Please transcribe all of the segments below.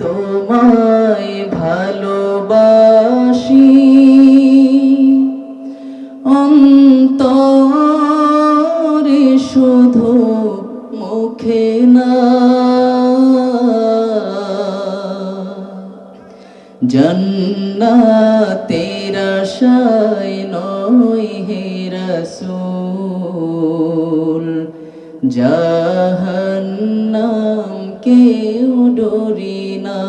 তোমায় ভালোবাসি। অন্তরে শুধু মুখে না। জন্নাতের আশায় নয় হে রসূল জাহান্নাম কেউ ডরি না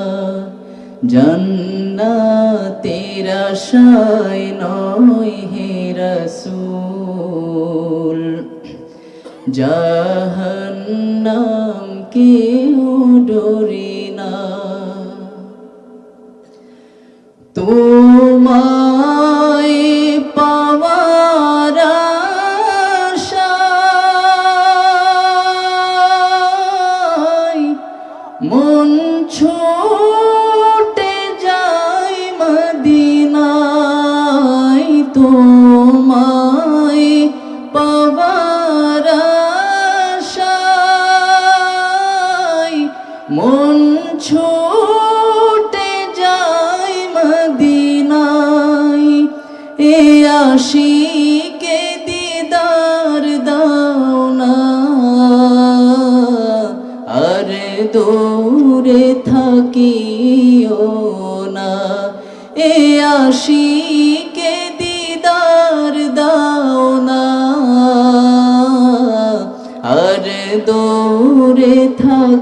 জন্নাতের আশায় নয় হে রসুল। জাহান্নাম কেউ ডরি না। তোমায় পাওয়ার আশায় মন ছোটে যায় মদিনায়। এ আশিকে দিদার দাও না। আর দূরে থাকিও না। এ আশিকে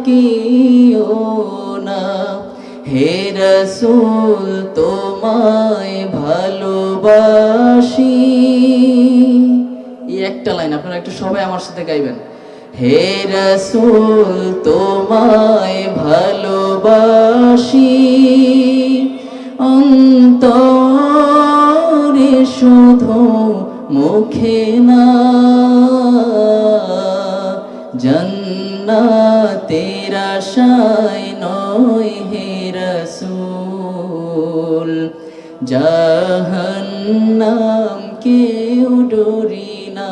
থাকিও না। হে রসুল, তোমায় ভালোবাসি। এই একটা লাইন, আপনারা একটু সবাই আমার সাথে গাইবেন। হে রসুল, তোমায় ভালোবাসি। অন্তরে শুধু মুখে না। জন্নাতের শাই নয় হে রসুল। জাহান্নাম কেউ ডরি না।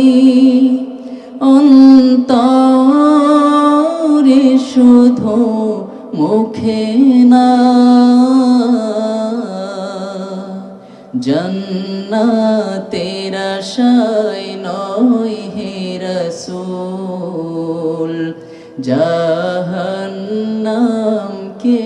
শুধু মুখে না। জন্নাতের আশায় নয় হে রসুল জাহান্নাম কে